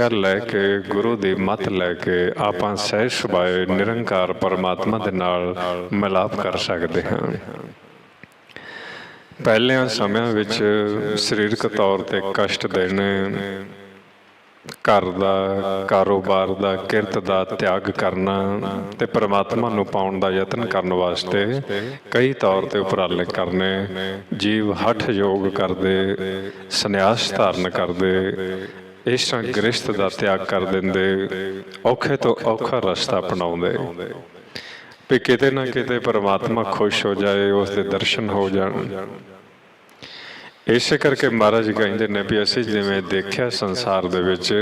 ਸਿੱਖਿਆ ਲੈ ਕੇ, ਗੁਰੂ ਦੀ ਮੱਤ ਲੈ ਕੇ ਆਪਾਂ ਸਹਿਜ ਸੁਭਾਏ ਨਿਰੰਕਾਰ ਪਰਮਾਤਮਾ ਦੇ ਨਾਲ ਮਿਲਾਪ ਕਰ ਸਕਦੇ ਹਾਂ। ਪਹਿਲਿਆਂ ਸਮਿਆਂ ਵਿੱਚ ਸਰੀਰਕ ਤੌਰ ਤੇ ਕਸ਼ਟ ਦੇਣੇ, ਘਰ ਦਾ, ਕਾਰੋਬਾਰ ਦਾ, ਕਿਰਤ ਦਾ ਤਿਆਗ ਕਰਨਾ ਤੇ ਪ੍ਰਮਾਤਮਾ ਨੂੰ ਪਾਉਣ ਦਾ ਯਤਨ ਕਰਨ ਵਾਸਤੇ ਕਈ ਤੌਰ ਤੇ ਉਪਰਾਲੇ ਕਰਨੇ, ਜੀਵ ਹਠ ਯੋਗ ਕਰਦੇ, ਸੰਨਿਆਸ ਧਾਰਨ ਕਰਦੇ ਇਸ ਤਰ੍ਹਾਂ ਗ੍ਰਸਥ ਦਾ ਤਿਆਗ ਕਰ ਦਿੰਦੇ, ਔਖੇ ਤੋਂ ਔਖਾ ਰਸਤਾ ਅਪਣਾਉਂਦੇ। ਵੀ ਕਿਤੇ ਨਾ ਕਿਤੇ ਪਰਮਾਤਮਾ ਖੁਸ਼ ਹੋ ਜਾਏ, ਉਸ ਦੇ ਦਰਸ਼ਨ ਹੋ ਜਾਣ। ਇਸੇ ਕਰਕੇ ਮਹਾਰਾਜ ਕਹਿੰਦੇ ਨੇ ਵੀ ਅਸੀਂ ਜਿਵੇਂ ਦੇਖਿਆ ਸੰਸਾਰ ਦੇ ਵਿੱਚ,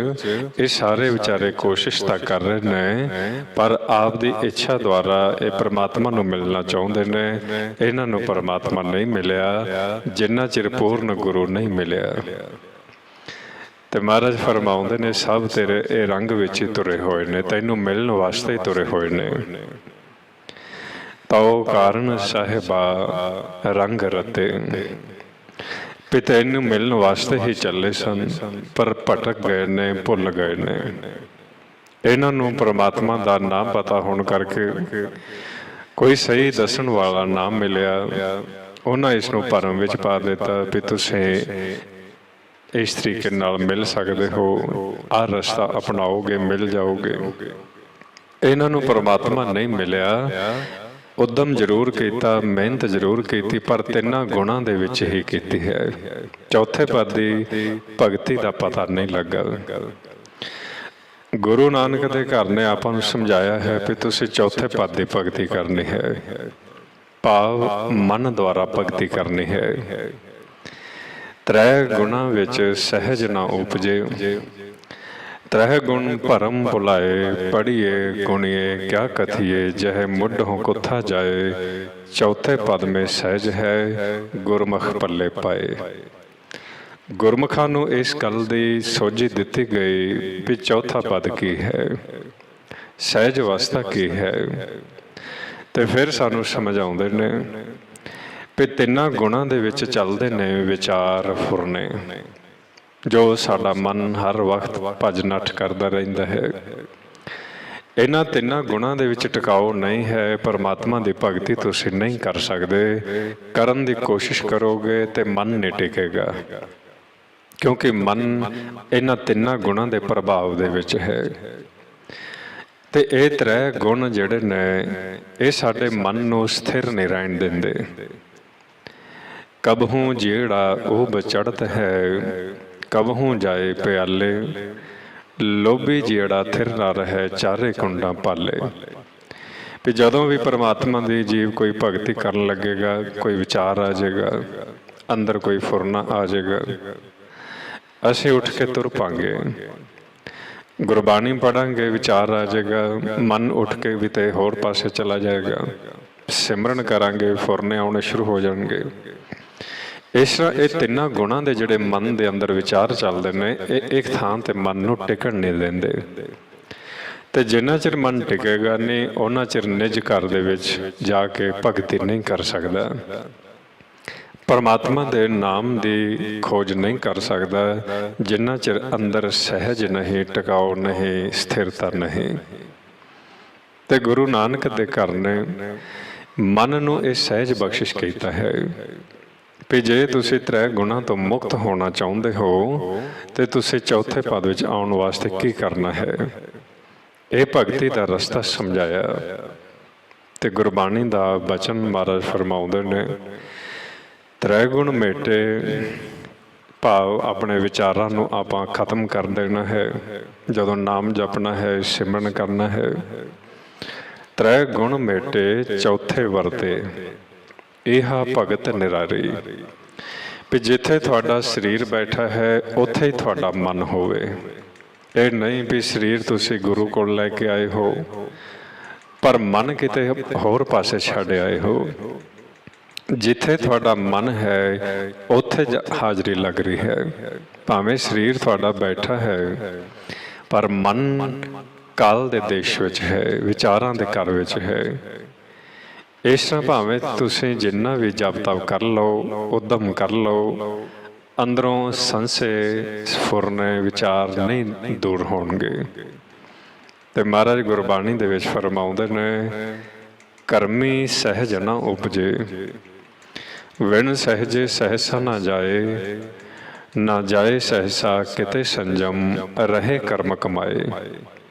ਇਹ ਸਾਰੇ ਵਿਚਾਰੇ ਕੋਸ਼ਿਸ਼ ਤਾਂ ਕਰ ਰਹੇ ਨੇ, ਪਰ ਆਪ ਦੀ ਇੱਛਾ ਦੁਆਰਾ ਇਹ ਪ੍ਰਮਾਤਮਾ ਨੂੰ ਮਿਲਣਾ ਚਾਹੁੰਦੇ ਨੇ। ਇਹਨਾਂ ਨੂੰ ਪ੍ਰਮਾਤਮਾ ਨਹੀਂ ਮਿਲਿਆ, ਜਿੰਨਾ ਚਿਰ ਪੂਰਨ ਗੁਰੂ ਨਹੀਂ ਮਿਲਿਆ। ਤੇ ਮਹਾਰਾਜ ਫਰਮਾਉਂਦੇ ਨੇ, ਸਭ ਤੇਰੇ ਇਹ ਰੰਗ ਵਿੱਚ ਹੀ ਤੁਰੇ ਹੋਏ ਨੇ, ਤੈਨੂੰ ਮਿਲਣ ਵਾਸਤੇ ਹੀ ਤੁਰੇ ਹੋਏ ਨੇ। ਤਉ ਕਾਰਨ ਸਾਹਿਬਾ ਰੰਗ ਰਤੇ। ਵੀ ਤੈਨੂੰ ਮਿਲਣ ਵਾਸਤੇ ਹੀ ਚੱਲੇ ਸਨ, ਪਰ ਭਟਕ ਗਏ ਨੇ, ਭੁੱਲ ਗਏ ਨੇ। ਇਹਨਾਂ ਨੂੰ ਪ੍ਰਮਾਤਮਾ ਦਾ ਨਾਮ ਪਤਾ ਹੋਣ ਕਰਕੇ ਕੋਈ ਸਹੀ ਦੱਸਣ ਵਾਲਾ ਨਾਮ ਮਿਲਿਆ। ਉਹਨਾਂ ਇਸ ਨੂੰ ਭਰਮ ਵਿੱਚ ਪਾ ਦਿੱਤਾ ਵੀ ਤੁਸੀਂ ਇਸ ਤਰੀਕੇ ਨਾਲ ਮਿਲ ਸਕਦੇ ਹੋ, ਆਹ ਰਸਤਾ ਅਪਣਾਓਗੇ, ਮਿਲ ਜਾਓਗੇ। ਇਹਨਾਂ ਨੂੰ ਪਰਮਾਤਮਾ ਨਹੀਂ ਮਿਲਿਆ। ਉਦਮ ਜ਼ਰੂਰ ਕੀਤਾ, ਮਿਹਨਤ ਜ਼ਰੂਰ ਕੀਤੀ, ਪਰ ਤਿੰਨਾਂ ਗੁਣਾਂ ਦੇ ਵਿੱਚ ਹੀ ਕੀਤੀ ਹੈ। ਚੌਥੇ ਪਦ ਦੀ ਭਗਤੀ ਦਾ ਪਤਾ ਨਹੀਂ ਲੱਗਾ। ਗੁਰੂ ਨਾਨਕ ਦੇ ਘਰ ਨੇ ਆਪਾਂ ਨੂੰ ਸਮਝਾਇਆ ਹੈ ਕਿ ਤੁਸੀਂ ਚੌਥੇ ਪਦ ਦੀ ਭਗਤੀ ਕਰਨੀ ਹੈ। ਭਾਵ ਮਨ ਦੁਆਰਾ ਭਗਤੀ ਕਰਨੀ ਹੈ। ਤ੍ਰੈ ਗੁਣਾਂ ਵਿੱਚ ਸਹਿਜ ਨਾ ਉਪਜੇ। ਤ੍ਰਹਿ ਗੁਣ ਭਰਮ ਭੁਲਾਏ ਪੜੀਏ ਗੁਣੀਏ, ਕਿਆ ਕਥੀਏ, ਜਹ ਮੁੱਢ ਹੋ ਜਾਏ। ਚੌਥੇ ਪਦ ਮੇ ਸਹਿਜ ਹੈ, ਗੁਰਮੁਖ ਪੱਲੇ ਪਾਏ। ਗੁਰਮੁਖਾਂ ਨੂੰ ਇਸ ਗੱਲ ਦੀ ਸੋਝੀ ਦਿੱਤੀ ਗਈ ਵੀ ਚੌਥਾ ਪਦ ਕੀ ਹੈ? ਸਹਿਜ ਅਵਸਥਾ ਕੀ ਹੈ? ਤੇ ਫਿਰ ਸਾਨੂੰ ਸਮਝ ਆਉਂਦੇ ਨੇ ਵੀ ਤਿੰਨਾਂ ਗੁਣਾਂ ਦੇ ਵਿੱਚ ਚੱਲਦੇ ਨੇ ਵਿਚਾਰ ਫੁਰਨੇ, ਜੋ ਸਾਡਾ ਮਨ ਹਰ ਵਕਤ ਭਜ ਨੱਠ ਕਰਦਾ ਰਹਿੰਦਾ ਹੈ। ਇਹਨਾਂ ਤਿੰਨਾਂ ਗੁਣਾਂ ਦੇ ਵਿੱਚ ਟਿਕਾਓ ਨਹੀਂ ਹੈ, ਪਰਮਾਤਮਾ ਦੀ ਭਗਤੀ ਤੁਸੀਂ ਨਹੀਂ ਕਰ ਸਕਦੇ। ਕਰਨ ਦੀ ਕੋਸ਼ਿਸ਼ ਕਰੋਗੇ ਤੇ ਮਨ ਨਹੀਂ ਟਿਕੇਗਾ, ਕਿਉਂਕਿ ਮਨ ਇਹਨਾਂ ਤਿੰਨਾਂ ਗੁਣਾਂ ਦੇ ਪ੍ਰਭਾਵ ਦੇ ਵਿੱਚ ਹੈ। ਤੇ ਇਹ ਤ੍ਰੈ ਗੁਣ ਜਿਹੜੇ ਨੇ, ਇਹ ਸਾਡੇ ਮਨ ਨੂੰ ਸਥਿਰ ਨਹੀਂ ਰਹਿਣ ਦਿੰਦੇ। ਕਬਹੂ ਜਿਹੜਾ ਉਹ ਬਚੜਤ ਹੈ, ਕਬਹੂ ਜਾਏ ਪਿਆਲੇ, ਲੋਭੀ ਜਿਹੜਾ ਥਿਰ ਨਾ ਰਹੇ ਚਾਰੇ ਕੁੰਡਾਂ ਪਾਲੇ। ਵੀ ਜਦੋਂ ਵੀ ਪਰਮਾਤਮਾ ਦੀ ਜੀਵ ਕੋਈ ਭਗਤੀ ਕਰਨ ਲੱਗੇਗਾ, ਕੋਈ ਵਿਚਾਰ ਆ ਜਾਏਗਾ, ਅੰਦਰ ਕੋਈ ਫੁਰਨਾ ਆ ਜਾਏਗਾ, ਅਸੀਂ ਉੱਠ ਕੇ ਤੁਰ ਪਾਂਗੇ। ਗੁਰਬਾਣੀ ਪੜਾਂਗੇ, ਵਿਚਾਰ ਆ ਜਾਏਗਾ, ਮਨ ਉੱਠ ਕੇ ਵੀ ਤੇ ਹੋਰ ਪਾਸੇ ਚਲਾ ਜਾਏਗਾ। ਸਿਮਰਨ ਕਰਾਂਗੇ, ਫੁਰਨੇ ਆਉਣੇ ਸ਼ੁਰੂ ਹੋ ਜਾਣਗੇ। ਇਸ ਤਰ੍ਹਾਂ ਇਹ ਤਿੰਨਾਂ ਗੁਣਾਂ ਦੇ ਜਿਹੜੇ ਮਨ ਦੇ ਅੰਦਰ ਵਿਚਾਰ ਚੱਲਦੇ ਨੇ, ਇਹ ਇੱਕ ਥਾਂ ਤੇ ਮਨ ਨੂੰ ਟਿਕਣ ਨਹੀਂ ਦਿੰਦੇ। ਤੇ ਜਿੰਨਾ ਚਿਰ ਮਨ ਟਿਕੇਗਾ ਨਹੀਂ, ਉਹਨਾਂ ਚਿਰ ਨਿਜ ਘਰ ਦੇ ਵਿੱਚ ਜਾ ਕੇ ਭਗਤੀ ਨਹੀਂ ਕਰ ਸਕਦਾ। ਪਰਮਾਤਮਾ ਦੇ ਨਾਮ ਦੀ ਖੋਜ ਨਹੀਂ ਕਰ ਸਕਦਾ, ਜਿੰਨਾ ਚਿਰ ਅੰਦਰ ਸਹਿਜ ਨਹੀਂ ਟਿਕਾਓ ਨਹੀਂ, ਸਥਿਰਤਾ ਨਹੀਂ। ਤੇ ਗੁਰੂ ਨਾਨਕ ਦੇ ਘਰ ਨੇ ਮਨ ਨੂੰ ਇਹ ਸਹਿਜ ਬਖਸ਼ਿਸ਼ ਕੀਤਾ ਹੈ। ਵੀ ਜੇ ਤੁਸੀਂ ਤ੍ਰੈ ਗੁਣਾਂ ਤੋਂ ਮੁਕਤ ਹੋਣਾ ਚਾਹੁੰਦੇ ਹੋ, ਤੇ ਤੁਸੀਂ ਚੌਥੇ ਪਦ ਵਿੱਚ ਆਉਣ ਵਾਸਤੇ ਕੀ ਕਰਨਾ ਹੈ? ਇਹ ਭਗਤੀ ਦਾ ਰਸਤਾ ਸਮਝਾਇਆ ਤੇ ਗੁਰਬਾਣੀ ਦਾ ਬਚਨ ਮਹਾਰਾਜ ਫਰਮਾਉਂਦੇ ਨੇ, ਤ੍ਰੈ ਗੁਣ ਮੇਟੇ, ਭਾਵ ਆਪਣੇ ਵਿਚਾਰਾਂ ਨੂੰ ਆਪਾਂ ਖਤਮ ਕਰ ਦੇਣਾ ਹੈ। ਜਦੋਂ ਨਾਮ ਜਪਣਾ ਹੈ, ਸਿਮਰਨ ਕਰਨਾ ਹੈ। ਤ੍ਰੈ ਗੁਣ ਮੇਟੇ ਚੌਥੇ ਵਰਤੇ ਇਹਾ ਭਗਤ ਨਿਰਾਰੀ। ਵੀ ਜਿੱਥੇ ਤੁਹਾਡਾ ਸਰੀਰ ਬੈਠਾ ਹੈ, ਉੱਥੇ ਹੀ ਤੁਹਾਡਾ ਮਨ ਹੋਵੇ। ਇਹ ਨਹੀਂ ਵੀ ਸਰੀਰ ਤੁਸੀਂ ਗੁਰੂ ਕੋਲ ਲੈ ਕੇ ਆਏ ਹੋ, ਪਰ ਮਨ ਕਿਤੇ ਹੋਰ ਪਾਸੇ ਛੱਡ ਆਏ ਹੋ। ਜਿੱਥੇ ਤੁਹਾਡਾ ਮਨ ਹੈ, ਉੱਥੇ ਹਾਜ਼ਰੀ ਲੱਗ ਰਹੀ ਹੈ। ਭਾਵੇਂ ਸਰੀਰ ਤੁਹਾਡਾ ਬੈਠਾ ਹੈ, ਪਰ ਮਨ ਕਾਲ ਦੇ ਦੇਸ਼ ਵਿੱਚ ਹੈ, ਵਿਚਾਰਾਂ ਦੇ ਘਰ ਵਿੱਚ ਹੈ। ਇਸ ਤਰ੍ਹਾਂ ਭਾਵੇਂ ਤੁਸੀਂ ਜਿੰਨਾ ਵੀ ਜਪ ਤਪ ਕਰ ਲਓ, ਉਦਮ ਕਰ ਲਓ, ਅੰਦਰੋਂ ਸੰਸੇ ਫੁਰਨੇ ਵਿਚਾਰ ਨਹੀਂ ਦੂਰ ਹੋਣਗੇ। ਤੇ ਮਹਾਰਾਜ ਗੁਰਬਾਣੀ ਦੇ ਵਿੱਚ ਫਰਮਾਉਂਦੇ ਨੇ, ਕਰਮੀ ਸਹਿਜ ਨਾ ਉਪਜੇ, ਵਿਣ ਸਹਿਜੇ ਸਹਸਾ ਨਾ ਜਾਏ ਨਾ ਜਾਏ ਸਹਸਾ ਕਿਤੇ ਸੰਜਮ, ਰਹੇ ਕਰਮ ਕਮਾਏ,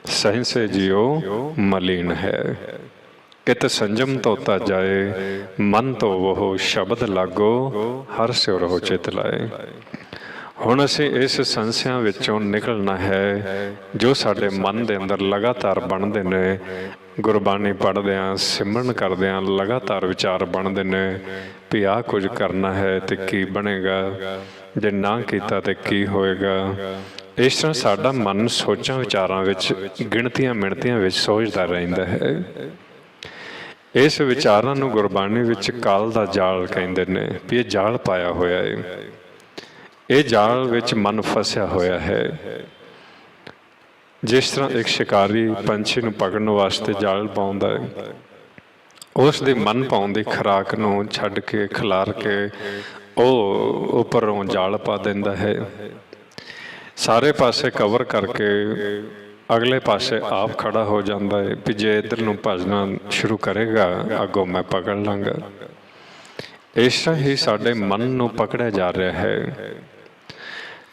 ਸਹਿਸੇ ਜਿਉ ਮਲੀਨ ਹੈ। ਕਿਤ ਸੰਜਮ ਤੋਤਾ ਜਾਏ, ਮਨ ਤੋਂ ਉਹ ਸ਼ਬਦ ਲਾਗੋ, ਹਰ ਸਿਉ ਰਹੋ ਚਿਤ ਲਾਏ। ਹੁਣ ਅਸੀਂ ਇਸ ਸੰਸਿਆਂ ਵਿੱਚੋਂ ਨਿਕਲਣਾ ਹੈ, ਜੋ ਸਾਡੇ ਮਨ ਦੇ ਅੰਦਰ ਲਗਾਤਾਰ ਬਣਦੇ ਨੇ। ਗੁਰਬਾਣੀ ਪੜ੍ਹਦੇ ਆਂ ਸਿਮਰਨ ਕਰਦੇ ਆਂ ਲਗਾਤਾਰ ਵਿਚਾਰ ਬਣਦੇ ਨੇ, ਵੀ ਆਹ ਕੁਝ ਕਰਨਾ ਹੈ ਤੇ ਕੀ ਬਣੇਗਾ, ਜੇ ਨਾ ਕੀਤਾ ਤੇ ਕੀ ਹੋਏਗਾ। ਇਸ ਤਰ੍ਹਾਂ ਸਾਡਾ ਮਨ ਸੋਚਾਂ ਵਿਚਾਰਾਂ ਵਿੱਚ, ਗਿਣਤੀਆਂ ਮਿਣਤੀਆਂ ਵਿੱਚ ਸੋਚਦਾ ਰਹਿੰਦਾ ਹੈ। ਇਸ ਵਿਚਾਰਾਂ ਨੂੰ ਗੁਰਬਾਣੀ ਵਿੱਚ ਕਾਲ ਦਾ ਜਾਲ ਕਹਿੰਦੇ ਨੇ ਵੀ ਇਹ ਜਾਲ ਪਾਇਆ ਹੋਇਆ ਹੈ ਇਹ ਜਾਲ ਵਿੱਚ ਮਨ ਫਸਿਆ ਹੋਇਆ ਹੈ। ਜਿਸ ਤਰ੍ਹਾਂ ਇੱਕ ਸ਼ਿਕਾਰੀ ਪੰਛੀ ਨੂੰ ਪਕੜਨ ਵਾਸਤੇ ਜਾਲ ਪਾਉਂਦਾ ਹੈ ਉਸ ਦੇ ਮਨ ਪਾਉਣ ਦੀ ਖਰਾਕ ਨੂੰ ਛੱਡ ਕੇ, ਖਿਲਾਰ ਕੇ ਉਹ ਉੱਪਰੋਂ ਜਾਲ ਪਾ ਦਿੰਦਾ ਹੈ। ਸਾਰੇ ਪਾਸੇ ਕਵਰ ਕਰਕੇ ਅਗਲੇ ਪਾਸੇ ਆਪ ਖੜਾ ਹੋ ਜਾਂਦਾ ਹੈ ਵੀ ਜੇ ਇਧਰ ਨੂੰ ਭਜਣਾ ਸ਼ੁਰੂ ਕਰੇਗਾ ਅੱਗੋਂ ਮੈਂ ਪਕੜ ਲਾਂਗਾ। ਇਸ ਤਰ੍ਹਾਂ ਹੀ ਸਾਡੇ ਮਨ ਨੂੰ ਪਕੜਿਆ ਜਾ ਰਿਹਾ ਹੈ।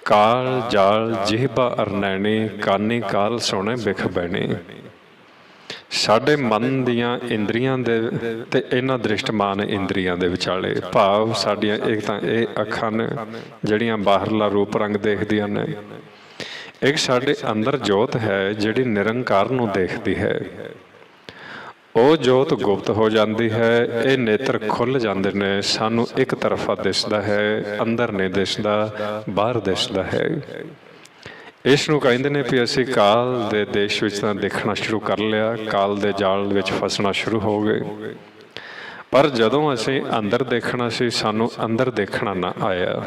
ਕਾਲ ਜਾਲ ਜਿਹਬਾ ਅਰਨੈਣੀ ਕਾਨੀ ਕਾਲ ਸੋਣੇ ਬਿਖ ਬੈਣੀ। ਸਾਡੇ ਮਨ ਦੀਆਂ ਇੰਦਰੀਆਂ ਦੇ ਤੇ ਇਹਨਾਂ ਦ੍ਰਿਸ਼ਟਮਾਨ ਇੰਦਰੀਆਂ ਦੇ ਵਿਚਾਲੇ ਭਾਵ ਸਾਡੀਆਂ ਇੱਕ ਤਾਂ ਇਹ ਅੱਖਾਂ ਨੇ ਜਿਹੜੀਆਂ ਬਾਹਰਲਾ ਰੂਪ ਰੰਗ ਦੇਖਦੀਆਂ ਨੇ। ਇੱਕ ਸਾਡੇ ਅੰਦਰ ਜੋਤ ਹੈ, ਜਿਹੜੀ ਨਿਰੰਕਾਰ ਨੂੰ ਦੇਖਦੀ ਹੈ। ਉਹ ਜੋਤ ਗੁਪਤ ਹੋ ਜਾਂਦੀ ਹੈ, ਇਹ ਨੇਤਰ ਖੁੱਲ ਜਾਂਦੇ ਨੇ, ਸਾਨੂੰ ਇੱਕ ਤਰਫਾ ਦਿਸਦਾ ਹੈ, ਅੰਦਰ ਨਹੀਂ ਦਿਸਦਾ, ਬਾਹਰ ਦਿਸਦਾ ਹੈ। ਇਸ ਨੂੰ ਕਹਿੰਦੇ ਨੇ ਵੀ ਅਸੀਂ ਕਾਲ ਦੇ ਦੇਸ਼ ਵਿੱਚ ਤਾਂ ਦੇਖਣਾ ਸ਼ੁਰੂ ਕਰ ਲਿਆ, ਕਾਲ ਦੇ ਜਾਲ ਵਿੱਚ ਫਸਣਾ ਸ਼ੁਰੂ ਹੋ ਗਏ। ਪਰ ਜਦੋਂ ਅਸੀਂ ਅੰਦਰ ਦੇਖਣਾ ਸੀ, ਸਾਨੂੰ ਅੰਦਰ ਦੇਖਣਾ ਨਾ ਆਇਆ।